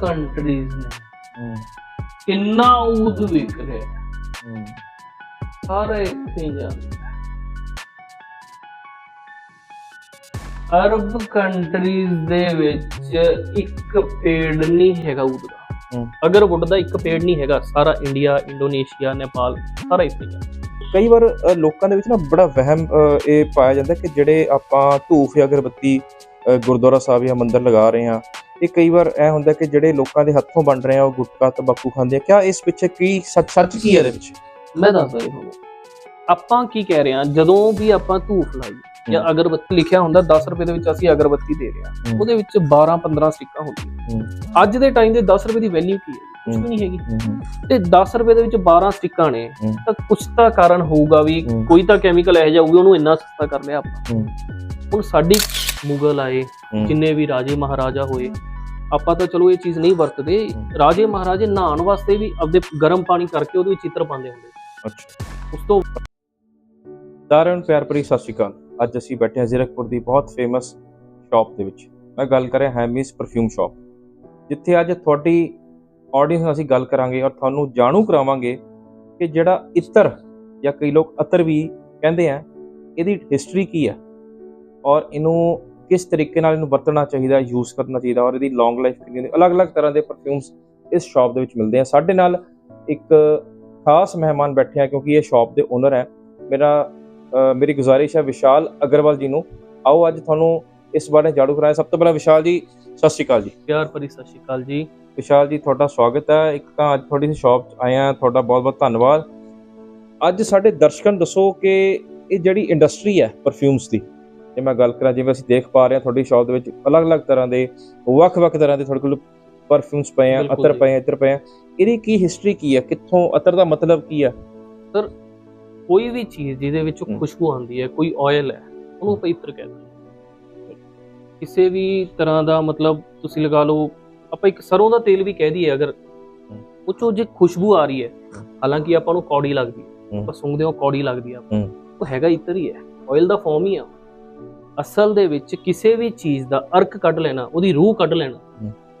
Countries ਨੇ। ਕਿੰਨਾ ਊਦ ਵਿਕ ਰਿਹਾ। ਸਾਰਾ ਇੱਥੇ ਜਾਂਦਾ। ਅਰਬ ਕੰਟਰੀਜ਼ ਦੇ ਵਿੱਚ ਇੱਕ ਪੇੜ ਨਹੀਂ ਹੈਗਾ ਊਦ ਦਾ ਹੂੰ। ਅਗਰ ਵੁੱਡ ਦਾ ਇੱਕ ਪੇੜ ਨਹੀਂ ਹੈਗਾ ਸਾਰਾ ਇੰਡੀਆ ਇੰਡੋਨੇਸ਼ੀਆ ਨੇਪਾਲ ਸਾਰਾ ਇੱਥੇ ਹੈ ਕਈ ਵਾਰ ਲੋਕਾਂ ਦੇ ਵਿੱਚ ਨਾ ਬੜਾ ਵਹਿਮ ਇਹ ਪਾਇਆ ਜਾਂਦਾ ਕਿ ਜਿਹੜੇ ਆਪਾਂ ਧੂਫ ਜਾਂ ਅਗਰਬੱਤੀ ਗੁਰਦੁਆਰਾ ਸਾਹਿਬ ਜਾਂ ਮੰਦਿਰ ਲਗਾ ਰਹੇ ਹਾਂ ਇਹ ਕਈ ਵਾਰ ਐ ਹੁੰਦਾ ਕਿ ਜਿਹੜੇ ਲੋਕਾਂ ਦੇ ਹੱਥੋਂ ਬਣ ਰਹੇ ਆ ਉਹ ਗੁਟਕਾ ਤੰਬਾਕੂ ਖਾਂਦੇ ਆ। ਕਿਆ ਇਸ ਪਿੱਛੇ ਕੀ ਸੱਚ ਸੱਚ ਕੀ ਹੈ ਇਹਦੇ ਵਿੱਚ ਮੈਂ ਦੱਸਦਾ ਤੁਹਾਨੂੰ। ਆਪਾਂ ਕੀ ਕਹਿ ਰਹੇ ਹਾਂ ਜਦੋਂ ਵੀ ਆਪਾਂ ਧੂਫ ਲਾਈ ਜਾਂ। ਅਗਰਬੱਤੀ ਲਿਖਿਆ ਹੁੰਦਾ 10 ਰੁਪਏ ਦੇ ਵਿੱਚ ਅਸੀਂ ਅਗਰਬੱਤੀ ਦੇ ਰਹੇ ਹਾਂ। ਉਹਦੇ ਵਿੱਚ 12 15 ਸਟਿੱਕਾਂ ਹੁੰਦੀਆਂ। ਅੱਜ ਦੇ ਟਾਈਮ ਦੇ 10 ਰੁਪਏ ਦੀ ਵੈਲਿਊ ਕੀ ਹੈ? ਕੁਝ। ਵੀ ਨਹੀਂ ਹੈਗੀ ਤੇ 10 ਰੁਪਏ ਦੇ ਵਿੱਚ 12 ਸਟਿੱਕਾਂ ਨੇ। ਤਾਂ ਕੁਝ ਤਾਂ ਕਾਰਨ ਹੋਊਗਾ ਵੀ। ਕੋਈ ਤਾਂ ਕੈਮੀਕਲ ਇਹੋ ਜਿਹਾ ਹੋਊਗਾ ਉਹਨੂੰ ਇੰਨਾ ਸਸਤਾ ਕਰ ਲਿਆ ਆਪਾਂ ਹੁਣ ਸਾਡੀ ਮੁਗਲ ਆਏ। ਜਿੰਨੇ ਵੀ ਰਾਜੇ ਮਹਾਰਾਜਾ ਹੋਏ ਆਪਾਂ ਤਾਂ ਚਲੋ ਇਹ ਚੀਜ਼ ਨਹੀਂ ਵਰਤਦੇ। ਰਾਜੇ ਮਹਾਰਾਜੇ ਨਹਾਉਣ ਵਾਸਤੇ ਵੀ ਆਪਦੇ ਗਰਮ ਪਾਣੀ ਕਰਕੇ ਉਹਦੇ ਵਿੱਚ ਚਿੱਤਰ ਪਾਉਂਦੇ ਹੁੰਦੇ ਅੱਛਾ ਉਸ ਤੋਂ ਸਾਰਿਆਂ ਪਿਆਰ ਭਰੀ ਸਤਿ ਸ਼੍ਰੀ ਅਕਾਲ ਅੱਜ ਅਸੀਂ ਬੈਠੇ ਹਾਂ ਜ਼ੀਰਕਪੁਰ ਦੀ ਬਹੁਤ ਫੇਮਸ ਸ਼ਾਪ ਦੇ ਵਿੱਚ ਮੈਂ ਗੱਲ ਕਰ ਰਿਹਾ ਹੈਮੀਸ ਪਰਫਿਊਮ ਸ਼ਾਪ ਜਿੱਥੇ ਅੱਜ ਤੁਹਾਡੀ ਆਡੀਅנס ਨਾਲ ਅਸੀਂ ਗੱਲ ਕਰਾਂਗੇ ਔਰ ਤੁਹਾਨੂੰ ਜਾਣੂ ਕਰਾਵਾਂਗੇ ਕਿ ਜਿਹੜਾ ਇਤਰ ਜਾਂ ਕਈ ਲੋਕ ਅਤਰ ਵੀ ਕਹਿੰਦੇ ਆ, ਇਹਦੀ ਹਿਸਟਰੀ ਕੀ ਹੈ ਔਰ ਇਹਨੂੰ ਕਿਸ ਤਰੀਕੇ ਨਾਲ ਇਹਨੂੰ ਵਰਤਣਾ ਚਾਹੀਦਾ ਯੂਜ਼ ਕਰਨਾ ਚਾਹੀਦਾ ਔਰ ਇਹਦੀ ਲੌਂਗ ਲਾਈਫ ਕਿੰਨੀ ਹੁੰਦੀ, ਅਲੱਗ-ਅਲੱਗ ਤਰ੍ਹਾਂ ਦੇ ਪਰਫਿਊਮਸ ਇਸ ਸ਼ਾਪ ਦੇ ਵਿੱਚ ਮਿਲਦੇ ਆ। ਸਾਡੇ ਨਾਲ ਇੱਕ ਖਾਸ ਮਹਿਮਾਨ ਬੈਠੇ ਆ ਕਿਉਂਕਿ ਇਹ ਸ਼ਾਪ ਦੇ ਓਨਰ ਹੈ। ਮੇਰਾ ਮੇਰੀ ਗੁਜ਼ਾਰਿਸ਼ ਹੈ ਵਿਸ਼ਾਲ ਅਗਰਵਾਲ ਜੀ ਨੂੰ। ਆਓ ਅੱਜ ਤੁਹਾਨੂੰ ਇਸ ਬਾਰੇ ਜਾਣੂ ਕਰਾਇਆ ਸਭ ਤੋਂ ਪਹਿਲਾਂ ਵਿਸ਼ਾਲ ਜੀ, ਸਤਿ ਸ਼੍ਰੀ ਅਕਾਲ ਜੀ। ਪਿਆਰ ਭਰੀ ਸਤਿ ਸ਼੍ਰੀ ਅਕਾਲ ਜੀ। ਵਿਸ਼ਾਲ ਜੀ ਤੁਹਾਡਾ ਸਵਾਗਤ ਹੈ। ਇੱਕ ਤਾਂ ਅੱਜ ਤੁਹਾਡੀ ਸ਼ਾਪ 'ਚ ਆਏ ਹਾਂ। ਤੁਹਾਡਾ ਬਹੁਤ-ਬਹੁਤ ਧੰਨਵਾਦ। ਅੱਜ ਸਾਡੇ ਦਰਸ਼ਕਾਂ ਨੂੰ ਦੱਸੋ ਕਿ ਇਹ ਜਿਹੜੀ ਇੰਡਸਟਰੀ ਹੈ ਪਰਫਿਊਮਸ ਦੀ ਜੇ ਮੈਂ ਗੱਲ ਕਰਾਂ ਜਿਵੇਂ ਅਸੀਂ ਦੇਖ ਪਾ ਰਹੇ ਹਾਂ ਤੁਹਾਡੀ ਸ਼ਾਪ ਦੇ ਵਿੱਚ ਅਲੱਗ-ਅਲੱਗ ਤਰ੍ਹਾਂ ਦੇ ਵੱਖ-ਵੱਖ ਤਰ੍ਹਾਂ ਦੇ ਤੁਹਾਡੇ ਕੋਲ ਪਰਫਿਊਮਸ ਪਏ ਆ ਅਤਰ। ਪਏ ਆ ਇਤਰ ਪਏ ਆ। ਇਹਦੀ ਕੀ ਹਿਸਟਰੀ ਕੀ ਹੈ? ਕਿੱਥੋਂ ਅਤਰ ਦਾ ਮਤਲਬ ਕੀ ਹੈ? ਕੋਈ ਵੀ ਚੀਜ਼ ਜਿਹਦੇ ਵਿੱਚ। ਖੁਸ਼ਬੂ ਆਉਂਦੀ ਹੈ ਕੋਈ ਆਇਲ ਹੈ ਉਹਨੂੰ ਆਪਾਂ ਇਤਰ ਕਹਿੰਦੇ ਕਿਸੇ ਵੀ ਤਰ੍ਹਾਂ ਦਾ ਮਤਲਬ ਤੁਸੀਂ ਲਗਾ ਲਓ ਆਪਾਂ ਇੱਕ ਸਰੋਂ ਦਾ ਤੇਲ ਵੀ ਕਹਿ ਦਈਏ ਅਗਰ। ਉਹ ਚੋਂ ਜੇ ਖੁਸ਼ਬੂ ਆ ਰਹੀ ਹੈ। ਹਾਲਾਂਕਿ ਆਪਾਂ ਨੂੰ ਕੌੜੀ ਲੱਗਦੀ। ਆਪਾਂ ਸੁੰਘਦੇ ਹਾਂ ਕੌੜੀ ਲੱਗਦੀ ਆ। ਉਹ ਹੈਗਾ ਇਤਰ ਹੀ ਹੈ। ਆਇਲ ਦਾ ਫਾਰਮ ਹੀ ਆ। ਅਸਲ ਦੇ ਵਿੱਚ ਕਿਸੇ ਵੀ ਚੀਜ਼ ਦਾ ਅਰਕ ਕੱਢ ਲੈਣਾ ਉਹਦੀ ਰੂਹ ਕੱਢ ਲੈਣਾ।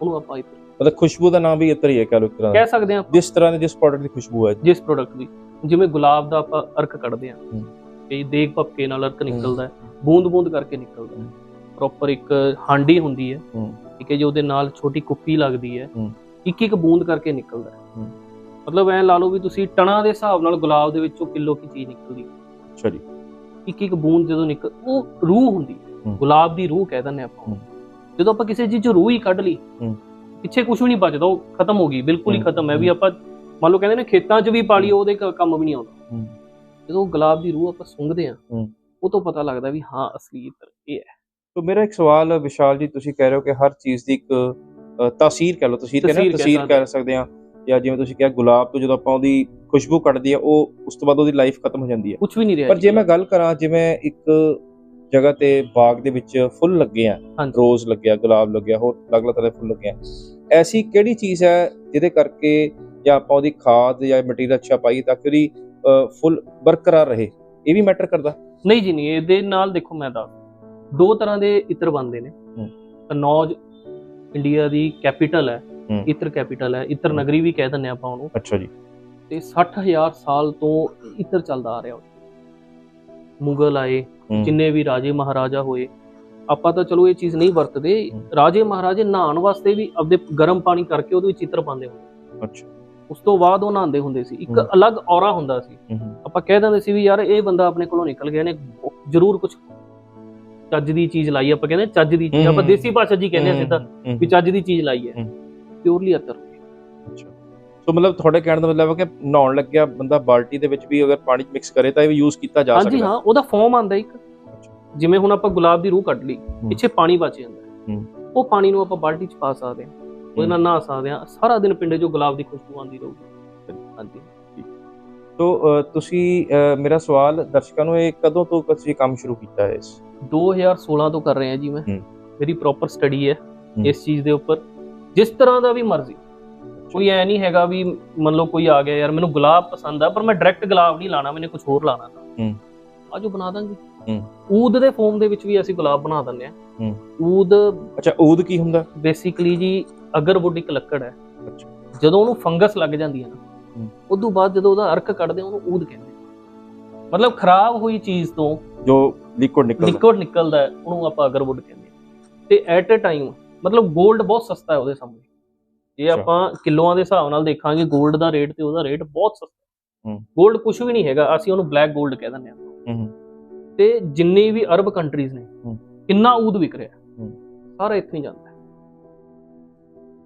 ਉਹਨੂੰ ਆਪਾਂ ਇਤਰ ਮਤਲਬ ਖੁਸ਼ਬੂ ਦਾ ਨਾਮ ਵੀ ਇਤਰ ਹੀ ਹੈ ਕਹਿ ਇੱਕ ਤਰ੍ਹਾਂ। ਕਹਿ ਸਕਦੇ ਹਾਂ ਜਿਸ ਤਰ੍ਹਾਂ ਦੀ ਜਿਸ ਪ੍ਰੋਡਕਟ ਦੀ ਖੁਸ਼ਬੂ ਹੈ। ਜਿਸ ਪ੍ਰੋਡਕਟ ਦੀ। ਜਿਵੇਂ ਗੁਲਾਬ ਦਾ ਆਪਾਂ ਅਰਕ ਕੱਢਦੇ ਹੂੰ। ਕਈ ਦੇਗ ਭਪਕੇ ਨਾਲ ਅਰਕ ਨਿਕਲਦਾ ਹੈ। ਬੂੰਦ ਬੂੰਦ ਕਰਕੇ ਨਿਕਲਦਾ ਹੈ। ਪ੍ਰੋਪਰ ਇੱਕ ਹਾਂਡੀ ਹੁੰਦੀ ਹੂੰ। ਠੀਕ ਹੈ ਜੀ ਉਹਦੇ ਨਾਲ ਛੋਟੀ ਕੁੱਪੀ ਲੱਗਦੀ ਹੈ। ਇੱਕ ਇੱਕ ਬੂੰਦ ਕਰਕੇ ਨਿਕਲਦਾ ਹੈ। ਮਤਲਬ ਐ ਲਾ ਲਓ ਵੀ ਤੁਸੀਂ ਟਣਾ ਦੇ ਹਿਸਾਬ ਨਾਲ ਗੁਲਾਬ ਦੇ ਵਿੱਚੋਂ ਕਿਲੋ ਕੀ ਚੀਜ਼ ਨਿਕਲਦੀ ਹੈ। ਅੱਛਾ ਜੀ ਇੱਕ ਇੱਕ ਬੂੰਦ ਜਦੋਂ ਨਿਕਲ ਉਹ ਰੂਹ ਹੁੰਦੀ ਹੈ। ਗੁਲਾਬ ਦੀ ਰੂਹ ਕਹਿ ਦਿੰਦੇ ਆਪਾਂ। ਜਦੋਂ ਆਪਾਂ ਕਿਸੇ ਚੀਜ਼ 'ਚ ਰੂਹ ਹੀ ਕੱਢ ਲਈ। ਪਿੱਛੇ ਕੁਝ ਵੀ ਨਹੀਂ ਬਚਦਾ ਉਹ ਖਤਮ ਹੋ ਗਈ ਬਿਲਕੁਲ ਹੀ। ਖਤਮ ਹੈ ਵੀ ਆਪਾਂ ਮੰਨ ਲਓ ਕਹਿੰਦੇ ਨੇ ਖੇਤਾਂ 'ਚ ਵੀ ਪਾਲੀ ਉਹਦੇ ਕੰਮ ਵੀ ਨਹੀਂ ਆਉਂਦਾ। ਜਦੋਂ ਗੁਲਾਬ ਦੀ ਰੂਹ ਆਪਾਂ ਸੁੰਘਦੇ ਆ। ਉਹ ਤੋਂ ਪਤਾ ਲੱਗਦਾ ਵੀ ਹਾਂ ਅਸਲੀ ਇਤਰ ਇਹ ਹੈ ਤੋ ਮੇਰਾ ਇੱਕ ਸਵਾਲ ਵਿਸ਼ਾਲ ਜੀ ਤੁਸੀਂ ਕਹਿ ਰਹੇ ਹੋ ਕਿ ਹਰ ਚੀਜ਼ ਦੀ ਇੱਕ ਤਾਸੀਰ ਕਹਿ ਲਓ ਤੁਸੀਂ ਕਹਿੰਦੇ ਤਾਸੀਰ ਤਸੀਰ ਸਕਦੇ ਆ ਜਾਂ ਜਿਵੇਂ ਤੁਸੀਂ ਕਿਹਾ ਗੁਲਾਬ ਤੋਂ ਜਦੋਂ ਆਪਾਂ ਉਹਦੀ ਖੁਸ਼ਬੂ ਕੱਢਦੀ ਆ ਉਹ ਉਸ ਤੋਂ ਬਾਅਦ ਉਹਦੀ ਲਾਈਫ ਖਤਮ ਹੋ ਜਾਂਦੀ ਹੈ। ਕੁਝ ਵੀ ਨਹੀਂ ਰਿਹਾ ਪਰ ਜੀ। ਮੈਂ ਗੱਲ ਕਰਾਂ ਜਿਵੇਂ ਇੱਕ ਜਗ੍ਹਾ ਤੇ ਬਾਗ ਦੇ ਵਿੱਚ ਫੁੱਲ ਲੱਗੇ ਆ। ਰੋਜ਼ ਲੱਗਿਆ ਗੁਲਾਬ ਲੱਗਿਆ ਹੋਰ ਅਲੱਗ-ਅਲੱਗ ਤਰ੍ਹਾਂ ਦੇ ਫੁੱਲ ਲੱਗੇ ਆ। ਐਸੀ ਕਿਹੜੀ ਚੀਜ਼ ਹੈ ਜਿਹਦੇ ਕਰਕੇ ਜਾਂ ਆਪਾਂ ਉਹਦੀ ਖਾਦ ਜਾਂ ਮਟੀਰੀਅਲ ਅੱਛਾ ਪਾਈ ਤਾਂ ਕਿ ਉਹਦੀ ਫੁੱਲ ਬਰਕਰਾਰ ਰਹੇ? ਇਹ ਵੀ ਮੈਟਰ ਕਰਦਾ। ਨਹੀਂ ਜੀ ਨਹੀਂ ਇਹਦੇ ਨਾਲ ਦੇਖੋ ਮੈਂ ਦੱਸ ਦੋ ਤਰ੍ਹਾਂ ਦੇ ਇਤਰ ਬਣਦੇ ਨੇ ਹੂੰ। ਕਨੌਜ ਇੰਡੀਆ ਦੀ ਕੈਪੀਟਲ ਹੈ। ਇਤਰ ਕੈਪੀਟਲ ਹੈ ਇਤਰ। ਨਗਰੀ ਵੀ ਕਹਿ ਦਿੰਦੇ ਆਪਾਂ ਉਹਨੂੰ ਅੱਛਾ ਜੀ ਤੇ 60000 ਸਾਲ ਤੋਂ ਇਤਰ ਚੱਲਦਾ ਆ ਰਿਹਾ ਉਹ ਮੁਗਲ ਆਏ। ਜਿੰਨੇ ਵੀ ਰਾਜੇ ਮਹਾਰਾਜਾ ਹੋਏ ਆਪਾਂ ਤਾਂ ਚਲੋ ਇਹ ਚੀਜ਼ ਨਹੀਂ ਵਰਤਦੇ। ਰਾਜੇ ਮਹਾਰਾਜੇ ਨਹਾਉਣ ਵਾਸਤੇ ਵੀ ਆਪਦੇ ਗਰਮ ਪਾਣੀ ਕਰਕੇ ਉਹਦੇ ਵਿੱਚ ਚਿੱਤਰ ਪਾਉਂਦੇ ਹੁੰਦੇ ਅੱਛਾ ਉਸ ਤੋਂ ਬਾਅਦ ਉਹ ਨਹਾਉਂਦੇ ਹੁੰਦੇ ਸੀ ਇੱਕ। ਅਲੱਗ ਔਰਾ ਹੁੰਦਾ ਸੀ ਆਪਾਂ ਕਹਿ ਦਿੰਦੇ ਸੀ ਵੀ ਯਾਰ ਇਹ ਬੰਦਾ ਆਪਣੇ ਕੋਲੋਂ ਨਿਕਲ ਗਿਆ ਨੇ ਜ਼ਰੂਰ ਕੁਝ ਚੱਜ ਦੀ ਚੀਜ਼ ਲਾਈ ਆਪਾਂ ਕਹਿੰਦੇ ਚੱਜ ਦੀ ਚੀਜ਼। ਆਪਾਂ ਦੇਸੀ ਭਾਸ਼ਾ ਹੀ ਕਹਿੰਦੇ ਆ ਸਿੱਧਾ। ਵੀ ਚੱਜ ਦੀ ਚੀਜ਼ ਲਾਈ ਹੈ। ਪਿਓਰਲੀ ਅਤਰ ਅੱਛਾ ਸੋ ਮਤਲਬ ਤੁਹਾਡੇ ਕਹਿਣ ਦਾ ਮਤਲਬ ਹੈ ਕਿ ਨਹਾਉਣ ਲੱਗਿਆ ਬੰਦਾ ਬਾਲਟੀ ਦੇ ਵਿੱਚ ਵੀ ਅਗਰ ਪਾਣੀ ਮਿਕਸ ਕਰੇ ਤਾਂ ਇਹ ਵੀ ਯੂਜ਼ ਕੀਤਾ ਜਾ ਸਕਦਾ ਹਾਂਜੀ ਹਾਂ ਉਹਦਾ ਫਾਰਮ ਆਂਦਾ ਇੱਕ। ਜਿਵੇਂ ਹੁਣ ਆਪਾਂ ਗੁਲਾਬ ਦੀ ਰੂਹ ਕੱਢ ਲਈ ਪਿੱਛੇ ਪਾਣੀ ਬਚ ਜਾਂਦਾ। ਉਹ ਪਾਣੀ ਨੂੰ ਆਪਾਂ ਬਾਲਟੀ 'ਚ ਪਾ ਸਕਦੇ ਹਾਂ ਉਹਦੇ ਨਾਲ ਨਹਾ ਸਕਦੇ ਹਾਂ ਸਾਰਾ ਦਿਨ ਪਿੰਡੇ 'ਚੋਂ ਗੁਲਾਬ ਦੀ ਖੁਸ਼ਬੂ ਆਉਂਦੀ ਰਹੂਗੀ ਹਾਂਜੀ ਤੋ ਤੁਸੀਂ ਮੇਰਾ ਸਵਾਲ ਦਰਸ਼ਕਾਂ ਨੂੰ ਇਹ ਕਦੋਂ ਤੋਂ ਤੁਸੀਂ ਕੰਮ ਸ਼ੁਰੂ ਕੀਤਾ ਹੈ ਇਸ 2016 ਤੋਂ ਕਰ ਰਹੇ ਹਾਂ ਜੀ ਮੈਂ। ਮੇਰੀ ਪ੍ਰੋਪਰ ਸਟੱਡੀ ਹੈ। ਇਸ ਚੀਜ਼ ਦੇ ਉੱਪਰ ਜਿਸ ਤਰ੍ਹਾਂ ਦਾ ਵੀ ਮਰਜ਼ੀ ਕੋਈ ਐ ਨਹੀਂ ਹੈਗਾ ਵੀ ਮੰਨ ਲਓ ਕੋਈ ਆ ਗਿਆ ਯਾਰ ਮੈਨੂੰ ਗੁਲਾਬ ਪਸੰਦ ਆ ਪਰ ਮੈਂ ਡਾਇਰੈਕਟ ਗੁਲਾਬ ਨਹੀਂ ਲਾਣਾ ਮੈਨੇ ਕੁਝ ਹੋਰ ਲਾਣਾ ਹੂੰ। ਆਜੋ ਬਣਾ ਦਾਂਗੇ ਹੂੰ। ਊਦ ਦੇ ਫਾਰਮ ਦੇ ਵਿੱਚ ਵੀ ਅਸੀਂ ਗੁਲਾਬ ਬਣਾ ਦਿੰਦੇ ਆ ਹੂੰ। ਊਦ ਅੱਛਾ ਊਦ ਕੀ ਹੁੰਦਾ ਬੇਸਿਕਲੀ ਜੀ ਅਗਰਵੁੱਡ ਇੱਕ ਲੱਕੜ ਹੈ ਅੱਛਾ ਜਦੋਂ ਉਹਨੂੰ ਫੰਗਸ ਲੱਗ ਜਾਂਦੀ ਹੈ ਨਾ। ਉਦੋਂ ਬਾਅਦ ਜਦੋਂ ਉਹਦਾ ਅਰਕ ਕੱਢਦੇ ਉਹਨੂੰ ਊਦ ਕਹਿੰਦੇ ਮਤਲਬ ਖਰਾਬ ਹੋਈ ਚੀਜ਼ ਤੋਂ ਜੋ ਲਿਕਵਿਡ ਨਿਕਲਦਾ। ਲਿਕਵਿਡ ਨਿਕਲਦਾ ਉਹਨੂੰ ਆਪਾਂ ਅਗਰਵੁੱਡ ਕਹਿੰਦੇ ਤੇ ਐਟ ਅ ਟਾਈਮ ਮਤਲਬ 골ਡ ਬਹੁਤ ਸਸਤਾ ਹੈ ਉਹਦੇ ਸਾਹਮਣੇ। ਜੇ ਆਪਾਂ ਕਿਲੋਆਂ ਦੇ ਹਿਸਾਬ ਨਾਲ ਦੇਖਾਂਗੇ 골ਡ ਦਾ ਰੇਟ ਤੇ ਉਹਦਾ ਰੇਟ ਬਹੁਤ ਸਸਤਾ ਹੈ। 골ਡ ਕੁਝ ਵੀ ਨਹੀਂ ਹੈਗਾ ਅਸੀਂ ਉਹਨੂੰ ਬਲੈਕ ਗੋਲਡ ਕਹਿ ਦਿੰਦੇ ਹਾਂ ਤੇ ਜਿੰਨੀ ਵੀ ਅਰਬ ਕੰਟਰੀਜ਼ ਨੇ ਕਿੰਨਾ ਊਦ ਵਿਕ ਰਿਹਾ ਸਾਰਾ ਇੱਥੇ ਹੀ ਜਾਂਦਾ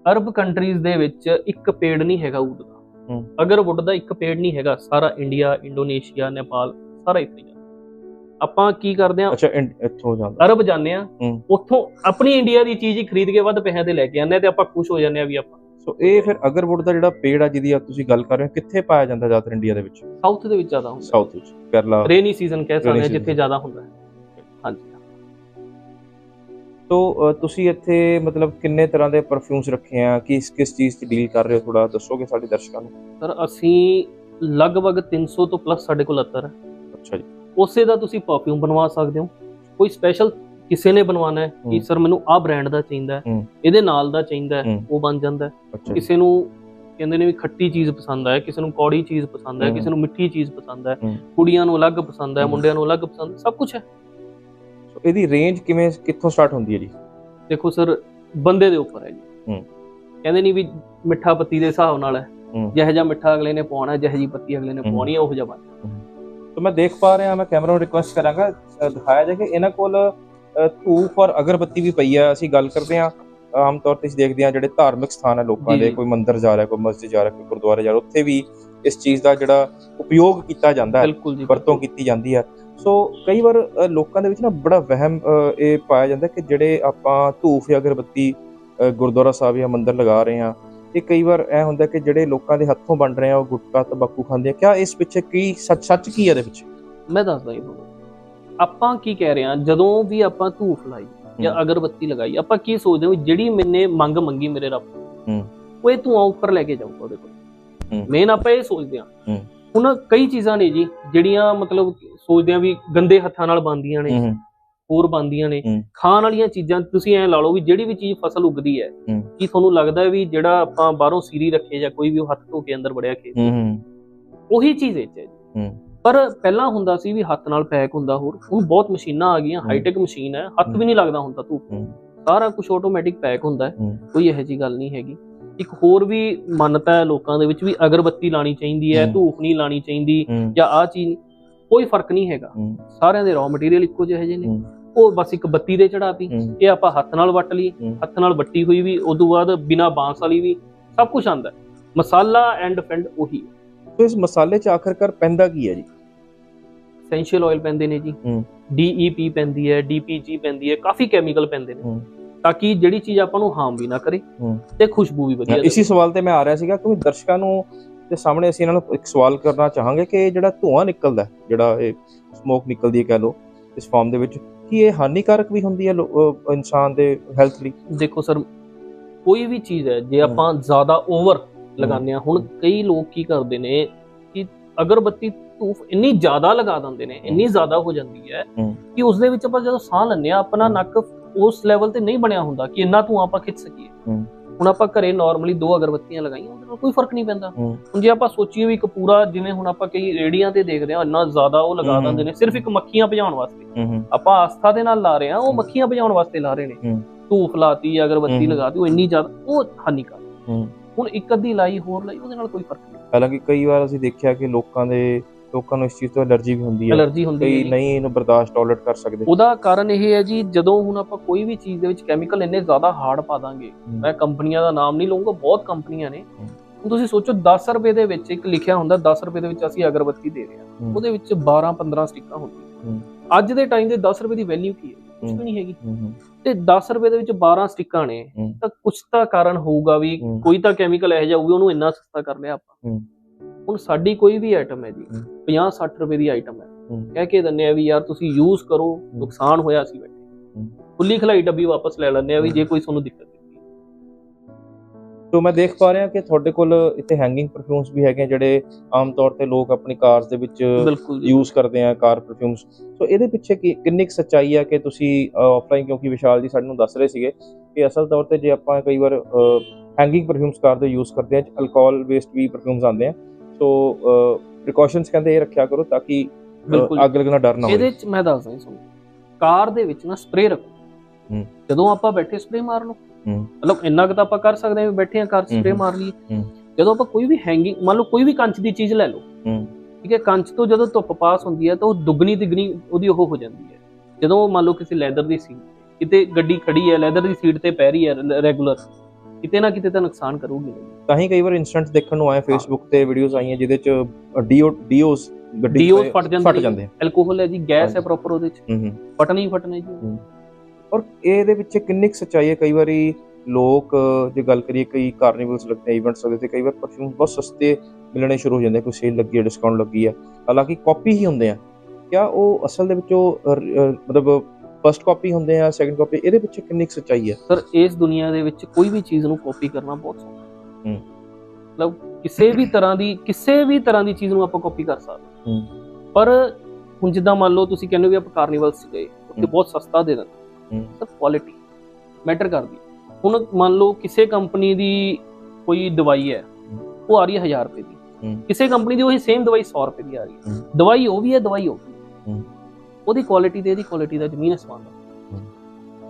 ਅਰਬ ਕੰਟਰੀਜ਼ ਦੇ ਵਿੱਚ ਇੱਕ ਪੇੜ ਨਹੀਂ ਹੈਗਾ ਊਦ ਦਾ। ਅਗਰ ਵੁੱਡ ਦਾ ਇੱਕ ਪੇੜ ਨਹੀਂ ਹੈਗਾ ਸਾਰਾ ਇੰਡੀਆ ਇੰਡੋਨੇਸ਼ੀਆ ਨੇਪਾਲ ਸਾਰਾ ਇੱਥੇ ਹੀ ਜਾਂਦਾ ਆਪਾਂ ਕੀ ਕਰਦੇ ਆ ਅੱਛਾ ਇੱਥੋਂ ਜਾਂਦਾ। ਅਰਬ ਜਾਂਦੇ ਆ। ਉੱਥੋਂ ਆਪਣੀ ਇੰਡੀਆ ਦੀ ਚੀਜ਼ ਹੀ ਖਰੀਦ ਕੇ ਵੱਧ ਪੈਸਿਆਂ ਤੇ ਲੈ ਕੇ ਆਉਂਦੇ ਆ ਤੇ ਆਪਾਂ ਖੁਸ਼ ਹੋ ਜਾਂਦੇ ਆ ਵੀ ਆਪਾਂ। ਸੋ ਇਹ ਫਿਰ ਅਗਰਵੁੱਡ ਦਾ ਜਿਹੜਾ ਪੇੜ ਆ ਜਿਹਦੀ ਆ ਤੁਸੀਂ ਗੱਲ ਕਰ ਰਹੇ ਹੋ ਕਿੱਥੇ ਪਾਇਆ ਜਾਂਦਾ ਜ਼ਿਆਦਾਤਰ ਇੰਡੀਆ ਦੇ ਵਿੱਚ? ਸਾਊਥ ਦੇ ਵਿੱਚ ਜ਼ਿਆਦਾ ਹੁੰਦਾ। ਸਾਊਥ ਵਿੱਚ ਕੇਰਲਾ ਰੇਨੀ ਸੀਜ਼ਨ ਕਹਿ ਸਕਦੇ ਆ। ਜਿੱਥੇ ਜ਼ਿਆਦਾ ਹੁੰਦਾ। ਹਾਂਜੀ। ਤੋ ਤੁਸੀਂ ਇੱਥੇ ਮਤਲਬ ਕਿੰਨੇ ਤਰ੍ਹਾਂ ਦੇ ਪਰਫਿਊਮਸ ਰੱਖੇ ਆ ਕਿਸ ਕਿਸ ਚੀਜ਼ 'ਚ ਡੀਲ ਕਰ ਰਹੇ ਹੋ ਥੋੜਾ ਦੱਸੋਗੇ ਸਾਡੇ ਦਰਸ਼ਕਾਂ ਨੂੰ ਸਰ ਅਸੀਂ ਲਗਭਗ 300 ਤੋਂ ਪਲੱਸ ਸਾਡੇ ਕੋਲ ਅਤਰ ਹੈ ਅੱਛਾ ਜੀ ਉਸੇ ਦਾ ਤੁਸੀਂ ਪਰਫਿਊਮ ਬਣਵਾ ਸਕਦੇ ਹੋ ਕੋਈ ਸਪੈਸ਼ਲ ਕਿਸੇ ਨੇ ਬਣਵਾਉਣਾ ਹੈ ਕਿ। ਸਰ ਮੈਨੂੰ ਆਹ ਬ੍ਰਾਂਡ ਦਾ ਚਾਹੀਦਾ ਹੈ। ਇਹਦੇ ਨਾਲ ਦਾ ਚਾਹੀਦਾ ਹੈ। ਉਹ ਬਣ ਜਾਂਦਾ ਹੈ ਕਿਸੇ ਨੂੰ ਕਹਿੰਦੇ ਨੇ ਵੀ ਖੱਟੀ ਚੀਜ਼ ਪਸੰਦ ਹੈ ਕਿਸੇ ਨੂੰ ਕੌੜੀ ਚੀਜ਼ ਪਸੰਦ ਹੂੰ। ਕਿਸੇ ਨੂੰ ਮਿੱਠੀ ਚੀਜ਼ ਪਸੰਦ ਹੂੰ। ਕੁੜੀਆਂ ਨੂੰ ਅਲੱਗ ਪਸੰਦ ਹੂੰ। ਮੁੰਡਿਆਂ ਨੂੰ ਅਲੱਗ ਪਸੰਦ ਸਭ ਕੁਝ ਹੈ ਇਹਦੀ ਰੇਂਜ ਕਿਵੇਂ ਕਿੱਥੋਂ ਸਟਾਰਟ ਹੁੰਦੀ ਹੈ ਜੀ ਦੇਖੋ ਸਰ ਬੰਦੇ ਦੇ ਉੱਪਰ ਹੈ ਜੀ ਹੂੰ। ਕਹਿੰਦੇ ਨਹੀਂ ਵੀ ਮਿੱਠਾ ਪੱਤੀ ਦੇ ਹਿਸਾਬ ਨਾਲ ਹੈ। ਜਿਹੋ ਜਿਹਾ ਮਿੱਠਾ ਅਗਲੇ ਨੇ ਪਾਉਣਾ ਜਿਹੋ ਜਿਹੀ ਪੱਤੀ ਅਗਲੇ ਨੇ। ਪਾਉਣੀ ਹੈ ਉਹ ਜਿਹਾ ਬਣ ਤੋ ਮੈਂ ਦੇਖ ਪਾ ਰਿਹਾ ਮੈਂ ਕੈਮਰਾ ਨੂੰ ਰਿਕੁਐਸਟ ਕਰਾਂਗਾ ਦਿਖਾਇਆ ਜਾਏ ਕਿ ਇਹਨਾਂ ਕੋਲ ਧੂਪ ਔਰ ਅਗਰਬੱਤੀ ਵੀ ਪਈ ਹੈ ਅਸੀਂ ਗੱਲ ਕਰਦੇ ਹਾਂ ਆਮ ਤੌਰ ਤੇ ਅਸੀਂ ਦੇਖਦੇ ਹਾਂ ਜਿਹੜੇ ਧਾਰਮਿਕ ਸਥਾਨ ਹੈ ਲੋਕਾਂ ਜੀ, ਦੇ ਜੀ। ਕੋਈ ਮੰਦਿਰ ਜਾ ਰਿਹਾ ਕੋਈ ਮਸਜਿਦ ਜਾ ਰਿਹਾ ਕੋਈ ਗੁਰਦੁਆਰੇ ਜਾ ਰਿਹਾ ਉੱਥੇ ਵੀ ਇਸ ਚੀਜ਼ ਦਾ ਜਿਹੜਾ ਉਪਯੋਗ ਕੀਤਾ ਜਾਂਦਾ ਹੈ ਜੀ ਵਰਤੋਂ ਕੀਤੀ ਜਾਂਦੀ ਹੈ ਸੋ ਕਈ ਵਾਰ ਲੋਕਾਂ ਦੇ ਵਿੱਚ ਨਾ ਬੜਾ ਵਹਿਮ ਇਹ ਪਾਇਆ ਜਾਂਦਾ ਕਿ ਜਿਹੜੇ ਆਪਾਂ ਧੂਫ ਜਾਂ ਅਗਰਬੱਤੀ ਗੁਰਦੁਆਰਾ ਸਾਹਿਬ ਜਾਂ ਮੰਦਿਰ ਲਗਾ ਰਹੇ ਹਾਂ ਇਹ ਕਈ ਵਾਰ ਐ ਹੁੰਦਾ ਕਿ ਜਿਹੜੇ ਲੋਕਾਂ ਦੇ ਹੱਥੋਂ ਬਣ ਰਹੇ ਆ ਉਹ ਗੁਟਕਾ ਤੰਬਾਕੂ ਖਾਂਦੇ ਆ ਕਿਆ ਇਸ ਪਿੱਛੇ ਕੀ ਸੱਚ ਸੱਚ ਕੀ ਹੈ ਇਹਦੇ ਪਿੱਛੇ ਮੈਂ ਦੱਸਦਾ ਜੀ ਆਪਾਂ ਕੀ ਕਹਿ ਰਹੇ ਹਾਂ ਜਦੋਂ ਵੀ ਆਪਾਂ ਧੂਫ ਲਾਈ ਜਾਂ। ਅਗਰਬੱਤੀ ਲਗਾਈ ਆਪਾਂ ਕੀ ਸੋਚਦੇ ਹਾਂ ਜਿਹੜੀ ਮੈਨੇ ਮੰਗ ਮੰਗੀ ਮੇਰੇ ਰੱਬ ਹੂੰ। ਉਹ ਇਹ ਧੂਆਂ ਉੱਪਰ ਲੈ ਕੇ ਜਾਊਗਾ ਉਹਦੇ ਕੋਲ। ਮੇਨ ਆਪਾਂ ਇਹ ਸੋਚਦੇ ਹੂੰ। ਹੁਣ ਕਈ ਚੀਜ਼ਾਂ ਨੇ ਜੀ ਜਿਹੜੀਆਂ ਮਤਲਬ ਸੋਚਦੇ ਆ ਵੀ ਗੰਦੇ ਹੱਥਾਂ ਨਾਲ ਬਣਦੀਆਂ ਨੇ ਹੋਰ ਬਣਦੀਆਂ ਨੇ। ਖਾਣ ਵਾਲੀਆਂ ਚੀਜ਼ਾਂ ਤੁਸੀਂ ਐ ਲਾ ਲਓ ਵੀ ਜਿਹੜੀ ਵੀ ਚੀਜ਼ ਫਸਲ ਉੱਗਦੀ ਹੈ। ਕੀ ਤੁਹਾਨੂੰ ਲੱਗਦਾ ਵੀ ਜਿਹੜਾ ਆਪਾਂ ਬਾਹਰੋਂ ਸੀਰੀ ਰੱਖੇ ਜਾਂ ਕੋਈ ਵੀ ਉਹ ਹੱਥ ਧੋ ਕੇ ਅੰਦਰ ਵੜਿਆ ਖੇਤ ਉਹੀ ਚੀਜ਼ ਇਹ 'ਚ। ਪਰ ਪਹਿਲਾਂ ਹੁੰਦਾ ਸੀ ਵੀ ਹੱਥ ਨਾਲ ਪੈਕ ਹੁੰਦਾ ਹੋਰ ਹੁਣ ਬਹੁਤ ਮਸ਼ੀਨਾਂ ਆ ਗਈਆਂ। ਹਾਈਟੈਕ ਮਸ਼ੀਨ ਹੈ ਹੱਥ। ਵੀ ਨਹੀਂ ਲੱਗਦਾ ਹੁੰਦਾ ਧੂਪ। ਸਾਰਾ ਕੁਝ ਆਟੋਮੈਟਿਕ ਪੈਕ ਹੁੰਦਾ। ਕੋਈ ਇਹੋ ਜੀ ਗੱਲ ਨਹੀਂ ਹੈਗੀ ਇੱਕ ਹੋਰ ਵੀ ਮੰਨਤਾ ਹੈ ਲੋਕਾਂ ਦੇ ਵਿੱਚ ਵੀ ਅਗਰਬੱਤੀ ਲਾਣੀ ਚਾਹੀਦੀ ਹੈ। ਧੂਪ ਨਹੀਂ ਲਾਣੀ ਚਾਹੀਦੀ ਜਾਂ ਆ ਚੀਜ਼। ਕੋਈ ਫ਼ਰਕ ਨਹੀਂ ਹੈਗਾ। ਹੂੰ। ਸਾਰਿਆਂ ਦੇ ਰॉ ਮਟੀਰੀਅਲ ਇੱਕੋ ਜਿਹੇ ਜਿਹੇ ਨੇ। ਹੂੰ। ਉਹ ਬਸ ਇੱਕ ਬੱਤੀ ਦੇ ਚੜਾਤੀ ਹੂੰ। ਇਹ ਆਪਾਂ ਹੱਥ ਨਾਲ ਵੱਟ ਲਈ। ਹੂੰ। ਹੱਥ ਨਾਲ ਵੱਟੀ ਹੋਈ ਵੀ ਉਦੋਂ ਬਾਅਦ ਬਿਨਾ ਬਾਂਸ ਵਾਲੀ ਵੀ ਸਭ ਕੁਝ ਆਂਦਾ ਮਸਾਲਾ ਐਂਡ ਫੈਂਡ ਉਹੀ ਸੋ ਇਸ ਮਸਾਲੇ 'ਚ ਆਖਰਕਾਰ ਪੈਂਦਾ ਕੀ ਹੈ ਜੀ? ਐਸੈਂਸ਼ੀਅਲ ਆਇਲ ਪੈਂਦੇ ਨੇ ਜੀ। ਹੂੰ। ਡੀਈਪੀ ਪੈਂਦੀ ਹੈ ਡੀਪੀਜੀ ਪੈਂਦੀ ਹੈ ਕਾਫੀ ਕੈਮੀਕਲ ਪੈਂਦੇ ਨੇ। ਹੂੰ। ਤਾਂ ਕਿ ਜਿਹੜੀ ਚੀਜ਼ ਆਪਾਂ ਨੂੰ ਹਾਰਮ ਵੀ ਨਾ ਕਰੇ ਹੂੰ। ਤੇ ਖੁਸ਼ਬੂ ਵੀ ਵਧੀਆ ਇਸੇ ਸਵਾਲ ਤੇ ਮੈਂ ਆ ਰਿਹਾ ਸੀਗਾ ਕਿਉਂਕਿ ਦਰਸ਼ਕਾਂ ਨੂੰ ਦੇ ਸਾਹਮਣੇ ਅਸੀਂ ਇਹਨਾਂ ਨੂੰ ਇੱਕ ਸਵਾਲ ਕਰਨਾ ਚਾਹਾਂਗੇ ਕਿ ਇਹ ਜਿਹੜਾ ਧੂਆਂ ਨਿਕਲਦਾ ਜਿਹੜਾ ਇਹ ਸਮੋਕ ਨਿਕਲਦੀ ਹੈ ਕਹਿ ਲਓ ਇਸ ਫਾਰਮ ਦੇ ਵਿੱਚ ਕੀ ਇਹ ਹਾਨੀਕਾਰਕ ਵੀ ਹੁੰਦੀ ਹੈ ਲੋ- ਇਨਸਾਨ ਦੇ ਹੈਲਥ ਲਈ। ਦੇਖੋ ਸਰ ਕੋਈ ਵੀ ਚੀਜ਼ ਹੈ ਜੇ ਆਪਾਂ ਜ਼ਿਆਦਾ ਓਵਰ ਲਗਾਉਂਦੇ ਆ ਹੁਣ ਕਈ ਲੋਕ ਕੀ ਕਰਦੇ ਨੇ ਕਿ ਅਗਰਬੱਤੀ ਧੂਫ ਇੰਨੀ ਜ਼ਿਆਦਾ ਲਗਾ ਦਿੰਦੇ ਨੇ ਇੰਨੀ ਜ਼ਿਆਦਾ ਹੋ ਜਾਂਦੀ ਹੈ। ਕਿ ਉਸ ਦੇ ਵਿੱਚ ਆਪਾਂ ਜਦੋਂ ਸਾਹ ਲੈਂਦੇ ਆ ਆਪਣਾ ਨੱਕ ਉਸ ਲੈਵਲ ਤੇ ਨਹੀਂ ਬਣਿਆ ਹੁੰਦਾ ਕਿ ਇੰਨਾ ਧੂਆਂ ਆਪਾਂ ਖਿੱਚ ਸਕੀਏ। ਹੁਣ ਆਪਾਂ ਘਰੇ ਨਾਰਮਲੀ ਦੋ ਅਗਰਬੱਤੀਆਂ ਲਗਾਈਆਂ ਉਹਦੇ ਨਾਲ ਕੋਈ ਫ਼ਰਕ ਨਹੀਂ ਪੈਂਦਾ। ਹੁਣ ਜੇ ਆਪਾਂ ਸੋਚੀਏ ਵੀ ਇੱਕ ਪੂਰਾ ਜਿਵੇਂ ਹੁਣ ਆਪਾਂ ਕਈ ਰੇੜੀਆਂ ਤੇ ਦੇਖਦੇ ਆ ਇੰਨਾ ਜ਼ਿਆਦਾ ਉਹ ਲਗਾ। ਦਿੰਦੇ ਨੇ ਸਿਰਫ ਇੱਕ ਮੱਖੀਆਂ ਭਜਾਉਣ ਵਾਸਤੇ ਆਪਾਂ ਆਸਥਾ ਦੇ ਨਾਲ ਲਾ ਰਹੇ ਆ ਉਹ ਮੱਖੀਆਂ ਭਜਾਉਣ ਵਾਸਤੇ ਲਾ ਰਹੇ ਨੇ। ਧੂਫ ਲਾਤੀ ਅਗਰਬੱਤੀ। ਲਗਾਤੀ ਉਹ ਇੰਨੀ ਜ਼ਿਆਦਾ ਉਹ ਹਾਨੀਕਾਰਕ। ਹੁਣ ਇੱਕ ਅੱਧੀ ਲਾਈ ਹੋਰ ਲਾਈ ਉਹਦੇ ਨਾਲ ਕੋਈ ਫ਼ਰਕ ਨਹੀਂ ਹਾਲਾਂਕਿ ਕਈ ਵਾਰ ਅਸੀਂ ਦੇਖਿਆ ਕਿ ਲੋਕਾਂ ਦੇ ਲੋਕਾਂ ਨੂੰ ਇਸ ਚੀਜ਼ ਤੋਂ ਐਲਰਜੀ ਵੀ ਹੁੰਦੀ ਹੈ ਐਲਰਜੀ ਹੁੰਦੀ ਹੈ ਕਈ। ਨਹੀਂ ਇਹਨੂੰ ਬਰਦਾਸ਼ਤ ਟੋਲਰੇਟ ਕਰ ਸਕਦੇ ਉਹਦਾ ਕਾਰਨ ਇਹ ਹੈ ਜੀ ਜਦੋਂ ਹੁਣ ਆਪਾਂ ਕੋਈ ਵੀ ਚੀਜ਼ ਦੇ ਵਿੱਚ ਕੈਮੀਕਲ ਇੰਨੇ ਜ਼ਿਆਦਾ ਹਾਰਡ ਪਾ ਦਾਂਗੇ ਮੈਂ ਕੰਪਨੀਆਂ ਦਾ ਨਾਮ ਨਹੀਂ ਲਵਾਂਗਾ ਬਹੁਤ ਕੰਪਨੀਆਂ ਨੇ ਤੁਸੀਂ ਸੋਚੋ 10 ਰੁਪਏ ਦੇ ਵਿੱਚ ਇੱਕ ਲਿਖਿਆ ਹੁੰਦਾ 10 ਰੁਪਏ ਦੇ ਵਿੱਚ ਅਸੀਂ ਅਗਰਬੱਤੀ ਦੇ ਰਹੇ ਹਾਂ। ਉਹਦੇ ਵਿੱਚ 12 15 ਸਟਿੱਕਾਂ ਹੁੰਦੀਆਂ। ਅੱਜ ਦੇ ਟਾਈਮ ਦੇ 10 ਰੁਪਏ ਦੀ ਵੈਲਿਊ ਕੀ ਹੈ ਕੁਝ। ਵੀ ਨਹੀਂ ਹੈਗੀ ਤੇ 10 ਰੁਪਏ ਦੇ ਵਿੱਚ 12 ਸਟਿੱਕਾਂ ਨੇ। ਤਾਂ ਕੁਝ ਤਾਂ ਕਾਰਨ ਹੋਊਗਾ ਵੀ। ਕੋਈ ਤਾਂ ਕੈਮੀਕਲ ਇਹੋ ਜਿਹਾ ਹੋਊਗਾ ਉਹਨੂੰ ਇੰਨਾ ਸਸਤਾ ਕਰ ਲਿਆ ਆਪਾਂ। ਹੁਣ ਸਾਡੀ ਕੋਈ ਵੀ ਆਈਟਮ ਹੈ ਜੀ ਹੂੰ। 50 60 ਰੁਪਏ ਦੀ ਆਈਟਮ ਹੈ। ਕਹਿ ਕੇ ਦਿੰਨੇ ਆ ਵੀ ਯਾਰ ਤੁਸੀਂ ਯੂਜ਼ ਕਰੋ ਨੁਕਸਾਨ ਹੋਇਆ ਸੀ ਬੈਠੇ। ਖੁੱਲੀ ਖਲਾਈ ਡੱਬੀ ਵਾਪਸ ਲੈ ਲੈਂਦੇ ਆ ਵੀ ਜੇ ਕੋਈ ਤੁਹਾਨੂੰ ਦਿੱਕਤ ਸੋ ਮੈਂ ਦੇਖ ਪਾ ਰਿਹਾ ਕਿ ਤੁਹਾਡੇ ਕੋਲ ਇੱਥੇ ਹੈਂਗਿੰਗ ਪਰਫਿਊਮਸ ਵੀ ਹੈਗੇ ਆ ਜਿਹੜੇ ਆਮ ਤੌਰ ਤੇ ਲੋਕ ਆਪਣੀ ਕਾਰਸ ਦੇ ਵਿੱਚ ਯੂਜ਼ ਕਰਦੇ ਆ ਕਾਰ ਪਰਫਿਊਮਸ ਸੋ ਇਹਦੇ ਪਿੱਛੇ ਕੀ ਕਿੰਨੀ ਸੱਚਾਈ ਹੈ ਕਿ ਤੁਸੀਂ ਆਫਲਾਈਨ ਕਿਉਂਕਿ ਵਿਸ਼ਾਲ ਜੀ ਸਾਨੂੰ ਦੱਸ ਰਹੇ ਸੀਗੇ ਕਿ ਅਸਲ ਤੌਰ ਤੇ ਜੇ ਆਪਾਂ ਕਈ ਵਾਰ ਹੈਂਗਿੰਗ ਪਰਫਿਊਮਸ ਕਾਰ ਦੇ ਯੂਜ਼ ਕਰਦੇ ਆ ਅਲਕੋਹਲ ਬੇਸਡ ਵੀ ਪਰਫਿਊਮਸ ਆਉਂਦੇ ਆ। ਸੋ ਪ੍ਰੀਕਾਸ਼ਨਸ ਕਹਿੰਦੇ ਇਹ ਰੱਖਿਆ ਕਰੋ ਤਾਂ ਕਿ ਅੱਗ ਲੱਗਣਾ ਡਰ ਨਾ ਇਹਦੇ ਹੋਵੇ ਚ ਮੈਂ ਦੱਸਦਾ ਜੀ ਤੁਹਾਨੂੰ ਕਾਰ ਦੇ ਵਿੱਚ ਨਾ ਸਪਰੇ ਰੱਖੋ ਹੂੰ। ਜਦੋਂ ਆਪਾਂ ਬੈਠੇ ਸਪਰੇ ਮਾਰ ਲਓ ਹੂੰ। ਮਤਲਬ ਇੰਨਾ ਕੁ ਤਾਂ ਆਪਾਂ ਕਰ ਸਕਦੇ ਹਾਂ ਬੈਠੇ ਆ ਕਾਰ ਸਪਰੇ ਹੂੰ। ਮਾਰ ਲਈਏ ਹੂੰ। ਜਦੋਂ ਆਪਾਂ ਕੋਈ ਵੀ ਹੈਂਗਿੰਗ ਮੰਨ ਲਓ ਕੋਈ ਵੀ ਕੰਚ ਦੀ ਚੀਜ਼ ਲੈ ਲਓ ਹੂੰ ਠੀਕ ਹੈ ਕੰਚ ਤੋਂ ਜਦੋਂ ਧੁੱਪ ਪਾਸ ਹੁੰਦੀ ਹੈ ਤਾਂ ਉਹ ਦੁੱਗਣੀ ਤਿੱਗਣੀ ਉਹਦੀ ਉਹ ਹੋ ਜਾਂਦੀ ਹੈ ਜਦੋਂ ਮੰਨ ਲਓ ਕਿਸੇ ਲੈਦਰ ਦੀ ਸੀਟ ਕਿਤੇ ਗੱਡੀ ਖੜੀ ਹੈ ਲੈਦਰ ਦੀ ਸੀਟ ਤੇ ਪੈ ਰਹੀ ਹੈ ਰੈਗੂਲਰ ਕਿਤੇ ਨਾ ਕਿਤੇ ਤਾਂ ਨੁਕਸਾਨ ਕਰੂਗੀ ਤਾਂ ਹੀ ਕਈ ਵਾਰ ਇਨਸਟੈਂਟ ਦੇਖਣ ਨੂੰ ਆਏ ਫੇਸਬੁੱਕ ਤੇ ਵੀਡੀਓਜ਼ ਆਈਆਂ ਜਿਹਦੇ ਚ ਡੀਓ ਡੀਓਸ ਗੱਡੀ ਡੀਓਸ ਤੇ ਫਟ ਜਾਂਦੇ ਫਟ। ਜਾਂਦੇ ਐਲਕੋਹਲ ਹੈ ਜੀ ਗੈਸ ਹੈ। ਪ੍ਰੋਪਰ ਉਹਦੇ ਚ। ਫਟਣਾ ਹੀ ਫਟਣਾ ਜੀ। ਔਰ ਇਹਦੇ ਵਿੱਚ ਕਿੰਨੀ ਕੁ ਸੱਚਾਈ ਹੈ? ਕਈ ਵਾਰੀ ਲੋਕ ਜੇ ਗੱਲ ਕਰੀਏ ਕਈ ਕਾਰਨੀਵਲਸ ਲੱਗਦੇ ਇਵੈਂਟਸ ਲੱਗਦੇ ਤੇ ਕਈ ਵਾਰ ਪਰਫਿਊਮ ਬਹੁਤ ਸਸਤੇ ਮਿਲਣੇ ਸ਼ੁਰੂ ਹੋ ਜਾਂਦੇ ਕੋਈ ਸੇਲ ਲੱਗੀ ਹੈ ਡਿਸਕਾਊਂਟ ਲੱਗੀ ਹੈ। ਹਾਲਾਂਕਿ ਕਾਪੀ ਹੀ ਹੁੰਦੇ ਆ। ਕਿਆ ਉਹ ਅਸਲ ਦੇ ਵਿੱਚੋਂ ਅ, ਮਤਲਬ ਫਰਸਟ ਕਾਪੀ ਹੁੰਦੇ ਆ ਸੈਕੰਡ ਕਾਪੀ ਇਹਦੇ ਪਿੱਛੇ ਕਿੰਨੀ ਸੱਚਾਈ ਹੈ ਸਰ ਇਸ ਦੁਨੀਆ ਦੇ ਵਿੱਚ ਕੋਈ ਵੀ ਚੀਜ਼ ਨੂੰ ਕਾਪੀ ਕਰਨਾ ਬਹੁਤ ਸੌਖਾ ਹੈ। ਮਤਲਬ ਕਿਸੇ ਵੀ ਤਰ੍ਹਾਂ ਦੀ ਕਿਸੇ ਵੀ ਤਰ੍ਹਾਂ ਦੀ ਚੀਜ਼ ਨੂੰ ਆਪਾਂ ਕਾਪੀ ਕਰ ਸਕਦੇ ਹੂੰ। ਪਰ ਹੁਣ ਜਿੱਦਾਂ ਮੰਨ ਲਓ ਤੁਸੀਂ ਕਹਿੰਦੇ ਹੋ ਵੀ ਆਪਾਂ ਕਾਰਨੀਵਲ ਚ ਗਏ ਉੱਥੇ। ਬਹੁਤ ਸਸਤਾ ਦੇ ਦਿੰਦੇ ਹੂੰ। ਸਰ ਕੁਆਲਿਟੀ ਮੈਟਰ ਕਰਦੀ। ਹੁਣ ਮੰਨ ਲਓ ਕਿਸੇ ਕੰਪਨੀ ਦੀ ਕੋਈ ਦਵਾਈ ਹੈ ਉਹ ਆ ਰਹੀ ਹੈ 1000 ਰੁਪਏ ਦੀ। ਕਿਸੇ ਕੰਪਨੀ ਦੀ ਉਹੀ ਸੇਮ ਦਵਾਈ 100 ਰੁਪਏ ਦੀ ਆ ਰਹੀ ਹੈ। ਦਵਾਈ ਉਹ ਵੀ ਹੈ ਦਵਾਈ ਉਹ ਵੀ। ਉਹਦੀ ਕੁਆਲਿਟੀ ਤੇ ਇਹਦੀ ਕੁਆਲਿਟੀ ਦਾ ਜ਼ਮੀਨ ਅਸਮਾਨ ਦਾ।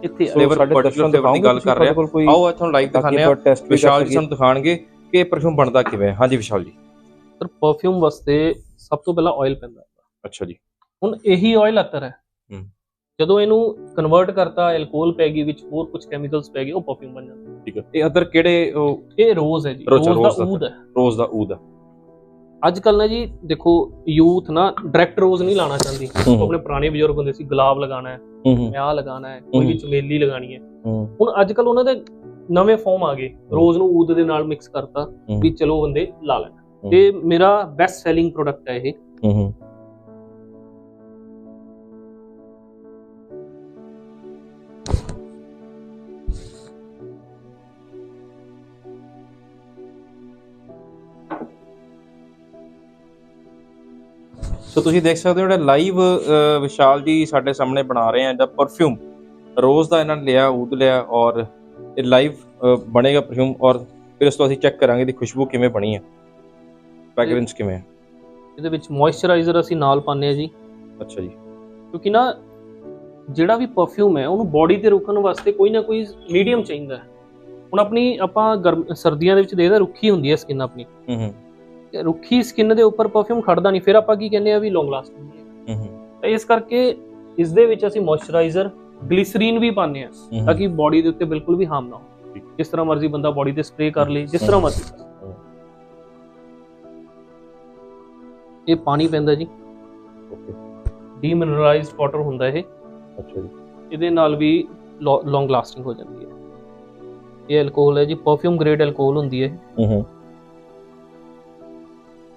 ਇੱਥੇ ਦਰਸ਼ਕਾਂ flavor ਦੀ ਗੱਲ ਕਰ ਰਹੇ। ਆਓ ਇੱਥੋਂ ਲਾਈਵ ਦਿਖਾਣੇ ਆ ਵਿਸ਼ਾਲ ਜੀ ਸਾਨੂੰ ਦਿਖਾਣਗੇ ਕਿ ਇਹ ਪਰਫਿਊਮ ਬਣਦਾ ਕਿਵੇਂ। ਹੈ ਹਾਂਜੀ ਵਿਸ਼ਾਲ ਜੀ। ਸਰ ਪਰਫਿਊਮ ਵਾਸਤੇ ਸਭ ਤੋਂ ਪਹਿਲਾਂ ਆਇਲ ਪੈਂਦਾ। ਹੈ। ਅੱਛਾ ਜੀ। ਹੁਣ ਇਹੀ ਆਇਲ ਅਤਰ ਹੈ। ਜਦੋਂ ਇਹਨੂੰ ਕਨਵਰਟ ਕਰਤਾ ਐਲਕੋਹਲ ਪੈ ਗਈ ਵਿੱਚ ਹੋਰ ਕੁਝ ਕੈਮੀਕਲਸ ਪੈ ਗਏ ਉਹ ਪਰਫਿਊਮ ਬਣ ਜਾਂਦਾ। ਠੀਕ ਹੈ। ਇਹ ਅਦਰ ਕਿਹੜੇ ਉਹ ਇਹ ਰੋਜ਼ ਹੈ ਜੀ। ਰੋਜ਼- ਦਾ ਊਦ ਹੈ। ਰੋਜ਼ ਦਾ ਊਦ ਹੈ। ਅੱਜ ਕੱਲ ਨਾ ਜੀ ਦੇਖੋ ਯੂਥ ਨਾ ਡਾਇਰੈਕਟ ਰੋਜ਼ ਨਹੀਂ ਲਾਣਾ ਚਾਹੁੰਦੀ। ਉਹ ਆਪਣੇ ਪੁਰਾਣੇ ਬਜ਼ੁਰਗ ਹੁੰਦੇ ਸੀ ਗੁਲਾਬ ਲਗਾਣਾ ਹੈ ਮਿਆਹ ਲਗਾਣਾ ਹੈ ਕੋਈ ਵੀ। ਚਮੇਲੀ ਲਗਾਣੀ ਹੈ। ਹੁਣ ਅੱਜ ਕੱਲ ਉਹਨਾਂ ਦੇ ਨਵੇਂ ਫਾਰਮ ਆ ਗਏ। ਰੋਜ਼ ਨੂੰ ਊਦ ਦੇ ਨਾਲ ਮਿਕਸ ਕਰਤਾ। ਵੀ ਚਲੋ ਬੰਦੇ ਲਾ ਲੈਣ। ਤੇ ਮੇਰਾ ਬੈਸਟ ਸੈਲਿੰਗ ਪ੍ਰੋਡਕਟ ਹੈ ਇਹ। ਸੋ ਤੁਸੀਂ ਦੇਖ ਸਕਦੇ ਹੋ ਜਿਹੜਾ ਲਾਈਵ ਵਿਸ਼ਾਲ ਜੀ ਸਾਡੇ ਸਾਹਮਣੇ ਬਣਾ ਰਹੇ ਆ ਦਾ ਪਰਫਿਊਮ ਰੋਜ਼ ਦਾ ਇਹਨਾਂ ਨੇ ਲਿਆ ਊਦ ਲਿਆ ਔਰ ਇਹ ਲਾਈਵ ਬਣੇਗਾ ਪਰਫਿਊਮ ਔਰ ਫਿਰ ਇਸ ਤੋਂ ਅਸੀਂ ਚੈੱਕ ਕਰਾਂਗੇ ਦੀ ਖੁਸ਼ਬੂ ਕਿਵੇਂ ਬਣੀ ਹੈ ਫ੍ਰੈਗਰੈਂਸ ਕਿਵੇਂ ਹੈ ਇਹਦੇ ਵਿੱਚ ਮੋਇਸਚਰਾਈਜ਼ਰ ਅਸੀਂ ਨਾਲ ਪਾਉਂਦੇ ਆ ਜੀ। ਅੱਛਾ ਜੀ। ਕਿਉਂਕਿ ਨਾ ਜਿਹੜਾ ਵੀ ਪਰਫਿਊਮ ਹੈ ਉਹਨੂੰ ਬਾਡੀ ਤੇ ਰੋਕਣ ਵਾਸਤੇ ਕੋਈ ਨਾ ਕੋਈ ਮੀਡੀਅਮ ਚਾਹੀਦਾ ਹੈ। ਹੁਣ ਆਪਣੀ ਆਪਾਂ ਸਰਦੀਆਂ ਦੇ ਵਿੱਚ ਦੇਖਦੇ ਰੁੱਖੀ ਹੁੰਦੀ ਹੈ ਸਕਿਨ ਆਪਣੀ। ਹੂੰ ਹੂੰ। ਤੇ ਰੁੱਖੀ ਸਕਿਨ ਦੇ ਉੱਪਰ ਪਰਫਿਊਮ ਖੜਦਾ ਨਹੀਂ ਫਿਰ ਆਪਾਂ ਕੀ ਕਹਿੰਦੇ ਆ ਵੀ ਲੌਂਗ ਲਾਸਟਿੰਗ ਹੈ ਤਾਂ ਇਸ ਕਰਕੇ ਇਸ ਦੇ ਵਿੱਚ ਅਸੀਂ ਮੋਇਸਚਰਾਈਜ਼ਰ ਗਲਿਸਰੀਨ ਵੀ ਪਾਉਂਦੇ ਆ ਤਾਂ ਕਿ ਬਾਡੀ ਦੇ ਉੱਤੇ ਬਿਲਕੁਲ ਵੀ ਹਾਰਮ ਨਾ ਹੋ। ਜਿਸ ਤਰ੍ਹਾਂ ਮਰਜ਼ੀ ਬੰਦਾ ਬਾਡੀ ਤੇ ਸਪਰੇਅ ਕਰ ਲੇ ਜਿਸ ਤਰ੍ਹਾਂ ਮਰਜ਼ੀ। ਇਹ ਪਾਣੀ ਪੈਂਦਾ ਜੀ। ਓਕੇ। ਡੀਮਿਨਰਲਾਈਜ਼ਡ ਵਾਟਰ ਹੁੰਦਾ ਇਹ। ਅੱਛਾ ਜੀ। ਇਹਦੇ ਨਾਲ ਵੀ ਲੌਂਗ ਲਾਸਟਿੰਗ ਹੋ ਜਾਂਦੀ ਹੈ। ਇਹ ਐਲਕੋਹਲ ਹੈ ਜੀ ਪਰਫਿਊਮ ਗ੍ਰੇਡ ਐਲਕੋਹਲ ਹੁੰਦੀ ਹੈ। ਹੂੰ ਹੂੰ।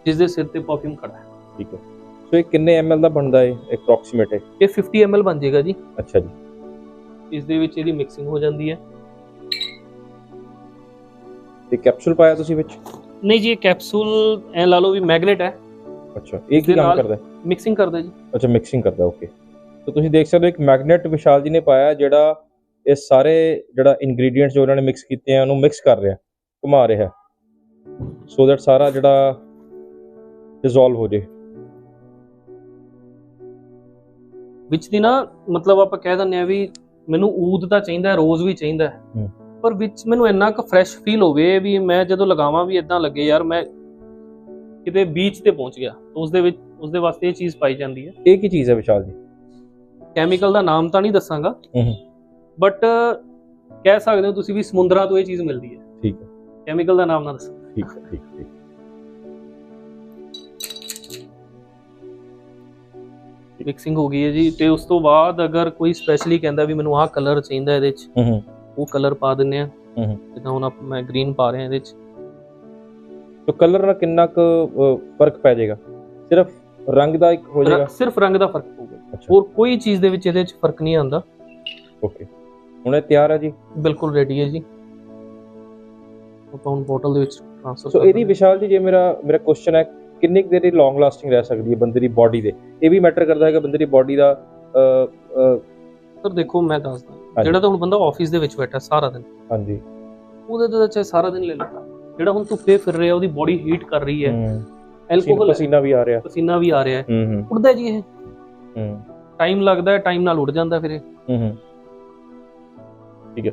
ਜਿਸ ਦੇ ਸਿਰ ਤੇ ਪਰਫਿਊਮ ਖੜਾ ਹੈ। ਠੀਕ ਹੈ। ਸੋ ਇਹ ਕਿੰਨੇ ਐਮਐਲ ਦਾ ਬਣਦਾ ਹੈ ਅਪਰੋਕਸੀਮੇਟ ਹੈ ਇਹ 50 ml ਬਣ ਜਾਏਗਾ ਜੀ। ਅੱਛਾ ਜੀ। ਇਸ ਦੇ ਵਿੱਚ ਇਹਦੀ ਮਿਕਸਿੰਗ ਹੋ ਜਾਂਦੀ ਹੈ। ਤੇ ਕੈਪਸੂਲ ਪਾਇਆ ਤੁਸੀਂ ਵਿੱਚ? ਨਹੀਂ ਜੀ ਇਹ ਕੈਪਸੂਲ ਐ ਲਾ ਲਓ ਵੀ ਮੈਗਨੇਟ ਹੈ। ਅੱਛਾ ਇਹ ਕੀ ਕੰਮ ਕਰਦਾ ਹੈ? ਮਿਕਸਿੰਗ ਕਰਦਾ ਜੀ। ਅੱਛਾ ਮਿਕਸਿੰਗ ਕਰਦਾ ਓਕੇ ਤਾਂ ਤੁਸੀਂ ਦੇਖ ਸਕਦੇ ਹੋ ਇੱਕ ਮੈਗਨੇਟ ਵਿਸ਼ਾਲ ਜੀ ਨੇ ਪਾਇਆ ਜਿਹੜਾ ਇਹ ਸਾਰੇ ਜਿਹੜਾ ਇਨਗਰੀਡੀਅੰਟਸ ਜੋ ਉਹਨਾਂ ਨੇ ਮਿਕਸ ਕੀਤੇ ਆ ਉਹਨੂੰ ਮਿਕਸ ਕਰ ਰਿਹਾ ਘੁਮਾ ਰਿਹਾ। ਸੋ ਦੈਟ ਸਾਰਾ ਜਿਹੜਾ ਡਿਸੋਲਵ ਹੋ ਜੇ। ਵਿੱਚ ਦੀ ਨਾ ਮਤਲਬ ਆਪਾਂ ਕਹਿ ਦਿੰਦੇ ਆ ਵੀ ਮੈਨੂੰ ਊਦ ਤਾਂ ਚਾਹੀਦਾ ਰੋਜ਼ ਵੀ ਚਾਹੀਦਾ। ਪਰ ਵਿੱਚ ਮੈਨੂੰ ਇੰਨਾ ਕੁ ਫਰੈਸ਼ ਫੀਲ ਹੋਵੇ ਵੀ ਮੈਂ ਜਦੋਂ ਲਗਾਵਾਂ ਵੀ ਇਦਾਂ ਲੱਗੇ ਯਾਰ ਮੈਂ ਕਿਤੇ ਬੀਚ ਤੇ ਪਹੁੰਚ ਗਿਆ। ਉਸ ਦੇ ਵਿੱਚ ਉਸ ਦੇ ਵਾਸਤੇ ਇਹ ਚੀਜ਼ ਪਾਈ ਜਾਂਦੀ ਹੈ। ਇਹ ਕੀ ਚੀਜ਼ ਹੈ ਵਿਸ਼ਾਲ ਜੀ? ਕੈਮੀਕਲ ਦਾ ਨਾਮ ਤਾਂ ਨਹੀਂ ਦੱਸਾਂਗਾ। ਬਟ ਕਹਿ ਸਕਦੇ ਹੋ ਤੁਸੀਂ ਵੀ ਸਮੁੰਦਰਾਂ ਤੋਂ ਇਹ ਚੀਜ਼ ਮਿਲਦੀ ਹੈ। ਠੀਕ ਹੈ। ਕੈਮੀਕਲ ਦਾ ਨਾਮ ਨਾ ਦੱਸਾਂ। ਠੀਕ ਠੀਕ ਠੀਕ ਮਿਕਸਿੰਗ ਹੋ ਗਈ ਹੈ ਜੀ ਤੇ ਉਸ ਤੋਂ ਬਾਅਦ ਅਗਰ ਕੋਈ ਸਪੈਸ਼ਲੀ ਕਹਿੰਦਾ ਵੀ ਮੈਨੂੰ ਆਹ ਕਲਰ ਚਾਹੀਦਾ ਇਹਦੇ 'ਚ ਹੂੰ ਹੂੰ। ਉਹ ਕਲਰ ਪਾ ਦਿੰਨੇ ਆ ਹੂੰ ਹੂੰ। ਜਿੱਦਾਂ ਹੁਣ ਆਪ- ਮੈਂ ਗ੍ਰੀਨ ਪਾ ਰਿਹਾ ਇਹਦੇ 'ਚ। ਤਾਂ ਕਲਰ ਨਾਲ ਕਿੰਨਾ ਕੁ ਅ, ਫ਼ਰਕ ਪੈ ਜਾਏਗਾ? ਸਿਰਫ ਰੰਗ ਦਾ ਇੱਕ ਹੋ ਜਾਏਗਾ? ਰ- ਸਿਰਫ ਰੰਗ ਦਾ ਫ਼ਰਕ ਹੋਊਗਾ ਅੱਛਾ। ਹੋਰ ਕੋਈ ਚੀਜ਼ ਦੇ ਵਿੱਚ ਇਹਦੇ 'ਚ ਫ਼ਰਕ ਨਹੀਂ ਆਉਂਦਾ। ਓਕੇ ਹੁਣ ਇਹ ਤਿਆਰ ਹੈ ਜੀ? ਬਿਲਕੁਲ ਰੈਡੀ ਹੈ ਜੀ। ਆਪਾਂ ਹੁਣ ਬੋਟਲ ਦੇ ਵਿੱਚ ਟ੍ਰਾਂਸਫਰ ਸੋ ਇਹਦੀ ਵਿਸ਼ਾਲ ਜੀ ਜੇ ਮੇਰਾ ਮੇਰਾ ਕੁਐਸਚਨ ਹੈ ਕਿੰਨੀ ਕੁ ਦੇਰ ਇਹ ਲੌਂਗ ਲਾਸਟਿੰਗ ਰਹਿ ਸਕਦੀ ਹੈ ਬੰਦੇ ਦੀ ਬਾਡੀ ਦੇ? ਇਹ ਵੀ ਮੈਟਰ ਕਰਦਾ ਹੈ ਕਿ ਬੰਦੇ ਦੀ ਬਾਡੀ ਦਾ ਸਰ ਦੇਖੋ ਮੈਂ ਦੱਸਦਾ। ਜਿਹੜਾ ਤਾਂ ਹੁਣ ਬੰਦਾ ਆਫਿਸ ਦੇ ਵਿੱਚ ਬੈਠਾ ਸਾਰਾ ਦਿਨ ਹਾਂਜੀ। ਉਹਦੇ ਤੇ ਚਾਹੇ ਸਾਰਾ ਦਿਨ ਲੈ ਲਓ ਜਿਹੜਾ ਹੁਣ ਧੁੱਪੇ ਫਿਰ ਰਿਹਾ ਉਹਦੀ ਬੋਡੀ ਹੀਟ ਕਰ ਰਹੀ ਹੈ। ਐਲਕੋਹਲ ਪਸੀਨਾ ਵੀ ਆ ਰਿਹਾ। ਪਸੀਨਾ ਵੀ ਆ ਰਿਹਾ ਹੈ। ਉੱਡਦਾ ਜੀ ਇਹ। ਹੂੰ। ਟਾਈਮ ਲੱਗਦਾ ਹੈ ਟਾਈਮ ਨਾਲ ਉੱਡ ਜਾਂਦਾ ਫਿਰ ਇਹ। ਠੀਕ ਹੈ।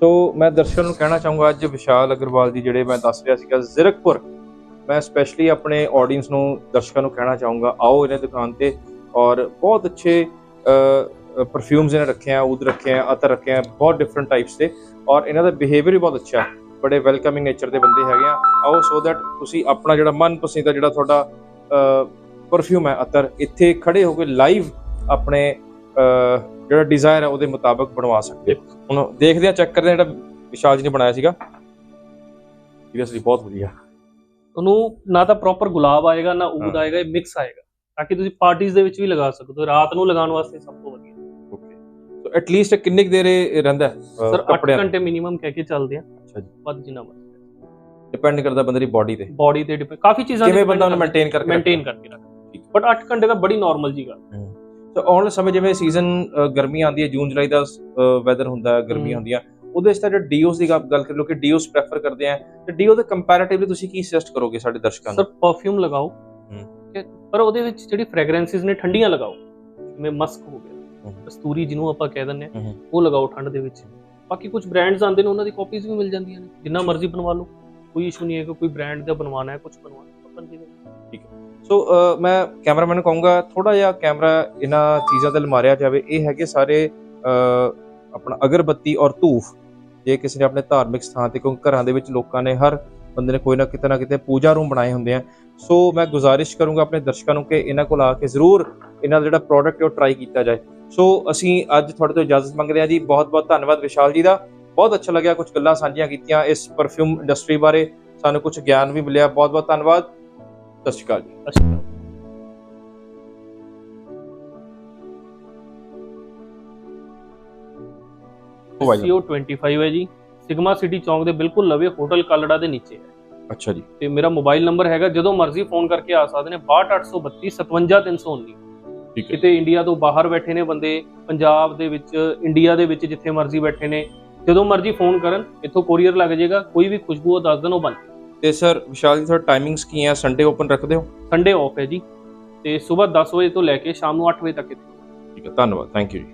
ਸੋ ਮੈਂ ਦਰਸ਼ਕਾਂ ਨੂੰ ਕਹਿਣਾ ਚਾਹੂੰਗਾ ਅੱਜ ਵਿਸ਼ਾਲ ਅਗਰਵਾਲ ਦੀ ਜਿਹੜੇ ਮੈਂ ਦੱਸ ਰਿਹਾ ਸੀਗਾ ਜ਼ਿਰਕਪੁਰ ਮੈਂ ਸਪੈਸ਼ਲੀ ਆਪਣੇ ਆਡੀਅנס ਨੂੰ, ਦਰਸ਼ਕਾਂ ਨੂੰ ਕਹਿਣਾ ਚਾਹੂੰਗਾ, ਆਓ ਇਹਨਾਂ ਦੁਕਾਨ ਤੇ ਔਰ ਬਹੁਤ ਅੱਛੇ ਪਰਫਿਊਮਸ ਇਹਨਾਂ ਰੱਖੇ ਆ ਉਦ ਰੱਖੇ ਆ, ਅਤਰ ਰੱਖੇ ਆ, ਬਹੁਤ ਡਿਫਰੈਂਟ ਟਾਈਪਸ ਦੇ ਔਰ ਇਹਨਾਂ ਦਾ ਬਿਹੇਵੀਅਰ ਵੀ ਬਹੁਤ ਅੱਛਾ ਹੈ। ਬੜੇ ਵੈਲਕਮਿੰਗ ਨੇਚਰ ਦੇ ਬੰਦੇ ਹੈਗੇ ਆ। ਆਓ ਸੋ ਦੈਟ ਤੁਸੀਂ ਆਪਣਾ ਜਿਹੜਾ ਮਨਪਸੰਦ ਜਿਹੜਾ ਤੁਹਾਡਾ ਪਰਫਿਊਮ ਹੈ, ਅਤਰ, ਇੱਥੇ ਖੜੇ ਹੋ ਕੇ ਲਾਈਵ ਆਪਣੇ ਜਿਹੜਾ ਡਿਜ਼ਾਇਰ ਹੈ, ਉਹਦੇ ਮੁਤਾਬਕ ਬਣਵਾ ਸਕਦੇ ਹੋ। ਹੁਣ ਦੇਖਦੇ ਆ ਚੈੱਕ ਕਰਦੇ ਆ ਜਿਹੜਾ ਵਿਸ਼ਾਲ ਜੀ ਨੇ ਬਣਾਇਆ ਸੀਗਾ। ਸੀਰੀਅਸਲੀ ਬਹੁਤ ਵਧੀਆ। ਤੁਹਾਨੂੰ ਨਾ ਤਾਂ ਪ੍ਰੋਪਰ ਗੁਲਾਬ ਆਏਗਾ ਨਾ ਹਾਂ। ਆਏਗਾ ਇਹ ਮਿਕਸ ਆਏਗਾ। ਤਾਂ ਕਿ ਤੁਸੀਂ ਪਾਰਟੀਆਂ ਦੇ ਵਿੱਚ ਵੀ ਲਗਾ ਸਕਦੇ ਹੋ ਰਾਤ ਨੂੰ ਲਗਾਉਣ ਵਾਸਤੇ ਸਭ ਤੋਂ ਵਧੀਆ। ਓਕੇ ਸੋ ਐਟ ਲੀਸਟ ਕਿੰਨੀ ਕੁ ਦੇਰ ਇਹ ਰਹਿੰਦਾ ਸਰ 8 ਕੱਪੜਿਆਂ ਘੰਟੇ ਮਿਨੀਮਮ ਕਹਿ ਕੇ ਚੱਲਦੇ ਆ ਅੱਛਾ ਜੀ। ਵੱਧ ਜਿੰਨਾ ਮਰਜ਼ੀ ਡਿਪੈਂਡ ਕਰਦਾ ਬੰਦੇ ਦੀ ਬਾਡੀ ਤੇ। ਬਾਡੀ ਤੇ ਡਿਪੈਂਡ ਕਾਫੀ ਚੀਜ਼ਾਂ ਕਿਵੇਂ ਬੰਦਾ ਉਹਨੂੰ ਮੇਨਟੇਨ ਕਰਕੇ ਮੇਨਟੇਨ ਕਰਕੇ ਰੱਖ ਠੀਕ। ਬਟ 8 ਘੰਟੇ ਤਾਂ ਬੜੀ ਨਾਰਮਲ ਜੀ ਗੱਲ। ਸੋ ਆਉਣ ਵਾਲੇ ਸਮੇਂ ਜਿਵੇਂ ਸੀਜ਼ਨ ਗਰਮੀ ਆਉਂਦੀ ਹੈ ਜੂਨ ਜੁਲਾਈ ਦਾ ਵੈਦਰ ਹੁੰਦਾ ਗਰਮੀ। ਹੁੰਦੀਆਂ ਉਹਦੇ 'ਚ ਤਾਂ ਜਿਹੜਾ ਡੀਓਸ ਦੀ ਗੱਲ ਕਰ ਲੋਕੀ ਡੀਓਸ ਪ੍ਰੈਫਰ ਕਰਦੇ ਆ। ਤੇ ਡੀਓ ਦੇ ਕੰਪੈਰੀਟਿਵਲੀ ਤੁਸੀਂ ਕੀ ਸੁਜੈਸਟ ਕਰੋਗੇ ਸਾਡੇ ਦਰਸ਼ਕਾਂ ਸਰ ਨੂੰ ਪਰਫਿਊਮ ਲਗਾਓ। ਹੂੰ। ਠੀਕ ਹੈ, ਪਰ ਉਹਦੇ ਵਿੱਚ ਜਿਹੜੀ ਫ੍ਰੈਗਰੈਂਸਿਸ ਨੇ ਠੰਡੀਆਂ ਲਗਾਓ। ਜਿਵੇਂ ਮਸਕ ਹੋ ਗਿਆ ਹੂੰ। ਕਸਤੂਰੀ ਜਿਹਨੂੰ ਆਪਾਂ ਕਹਿ ਦਿੰਦੇ ਹੂੰ। ਆ ਉਹ ਲਗਾਓ ਠੰਡ ਦੇ ਵਿੱਚ। ਬਾਕੀ ਕੁਝ ਬ੍ਰਾਂਡਸ ਆਉਂਦੇ ਨੇ ਉਹਨਾਂ ਦੀ ਕਾਪੀਜ਼ ਵੀ ਮਿਲ ਜਾਂਦੀਆਂ ਨੇ। ਜਿੰਨਾ ਮਰਜ਼ੀ ਬਣਵਾ ਲਓ। ਕੋਈ ਇਸ਼ੂ ਨਹੀਂ ਹੈ ਕਿ ਕੋਈ ਬ੍ਰਾਂਡ ਦਾ ਬਣਵਾਉਣਾ ਹੈ ਕੁਝ ਬਣਵਾਉਣਾ ਹੈ। ਆਪਾਂ ਜਿਵੇਂ ਸੋ ਅ, ਮੈਂ ਕੈਮਰਾਮੈਨ ਨੂੰ ਕਹੂੰਗਾ ਥੋੜਾ ਜਿਹਾ ਕੈਮਰਾ ਇਹਨਾਂ ਚੀਜ਼ਾਂ ਤੇ ਲਮਾਰਿਆ ਜਾਵੇ। ਇਹ ਹੈਗੇ ਸਾਰੇ ਆਪਣਾ ਅਗਰਬੱਤੀ ਔਰ ਧੂਫ। ਜੇ ਕਿਸੇ ਨੇ ਆਪਣੇ ਧਾਰਮਿਕ ਸਥਾਨ ਤੇ ਕਿਉਂਕਿ ਘਰਾਂ ਦੇ ਵਿੱਚ ਲੋਕਾਂ ਨੇ ਹਰ ਬੰਦੇ ਨੇ ਕੋਈ ਨਾ ਕਿਤੇ ਨਾ ਕਿਤੇ ਪੂਜਾ ਰੂਮ ਬਣਾਏ ਹੁੰਦੇ ਆ। ਸੋ ਮੈਂ ਗੁਜ਼ਾਰਿਸ਼ ਕਰੂੰਗਾ ਆਪਣੇ ਦਰਸ਼ਕਾਂ ਨੂੰ ਕਿ ਇਹਨਾਂ ਕੋਲ ਆ ਕੇ ਜ਼ਰੂਰ ਇਹਨਾਂ ਦਾ ਜਿਹੜਾ ਪ੍ਰੋਡਕਟ ਉਹ ਟਰਾਈ ਕੀਤਾ ਜਾਏ। ਸੋ ਅਸੀਂ ਅੱਜ ਤੁਹਾਡੇ ਤੋਂ ਇਜਾਜ਼ਤ ਮੰਗਦੇ ਹਾਂ ਜੀ। ਬਹੁਤ ਬਹੁਤ ਧੰਨਵਾਦ ਵਿਸ਼ਾਲ ਜੀ ਦਾ। ਬਹੁਤ ਅੱਛਾ ਲੱਗਿਆ ਕੁਝ ਗੱਲਾਂ ਸਾਂਝੀਆਂ ਕੀਤੀਆਂ ਇਸ ਪਰਫਿਊਮ ਇੰਡਸਟਰੀ ਬਾਰੇ। ਸਾਨੂੰ ਕੁਝ ਗਿਆਨ ਵੀ ਮਿਲਿਆ। ਬਹੁਤ ਬਹੁਤ ਧੰਨਵਾਦ। ਸਤਿ ਸ਼੍ਰੀ ਅਕਾਲ ਜੀ। ਅੱਛਾ ਉਹ ਭਾਈ ਸੀਓ 25 ਹੈ ਜੀ। ਸਿਗਮਾ ਸਿਟੀ ਚੌਂਕ ਦੇ ਬਿਲਕੁਲ ਲਵੇ ਹੋਟਲ ਕਾਲੜਾ ਦੇ ਨੀਚੇ ਹੈ। ਅੱਛਾ ਜੀ। ਤੇ ਮੇਰਾ ਮੋਬਾਈਲ ਨੰਬਰ ਹੈਗਾ ਜਦੋਂ ਮਰਜ਼ੀ ਫੋਨ ਕਰਕੇ ਆ ਸਕਦੇ ਨੇ 62832 57319 ਠੀਕ ਹੈ। ਕਿਤੇ ਇੰਡੀਆ ਤੋਂ ਬਾਹਰ ਬੈਠੇ ਨੇ ਬੰਦੇ ਪੰਜਾਬ ਦੇ ਵਿੱਚ ਇੰਡੀਆ ਦੇ ਵਿੱਚ ਜਿੱਥੇ ਮਰਜ਼ੀ ਬੈਠੇ ਨੇ ਜਦੋਂ ਮਰਜ਼ੀ ਫੋਨ ਕਰਨ ਇੱਥੋਂ ਕੋਰੀਅਰ ਲੱਗ ਜਾਏਗਾ ਕੋਈ ਵੀ ਖੁਸ਼ਬੂ ਉਹ ਦੱਸ ਦੇਣ ਉਹ ਬਣ ਤੇ ਸਰ ਵਿਸ਼ਾਲ ਜੀ ਤੁਹਾਡਾ ਟਾਈਮਿੰਗਸ ਕੀ ਹੈ? ਸੰਡੇ ਓਪਨ ਰੱਖਦੇ ਹੋ ਸੰਡੇ ਆਫ ਹੈ ਜੀ। ਤੇ ਸਵੇਰ 10 ਵਜੇ ਤੋਂ ਲੈ ਕੇ ਸ਼ਾਮ ਨੂੰ 8 ਵਜੇ ਤੱਕ ਇੱਥੇ। ਠੀਕ ਹੈ ਧੰਨਵਾਦ। ਥੈਂਕ ਯੂ ਜੀ।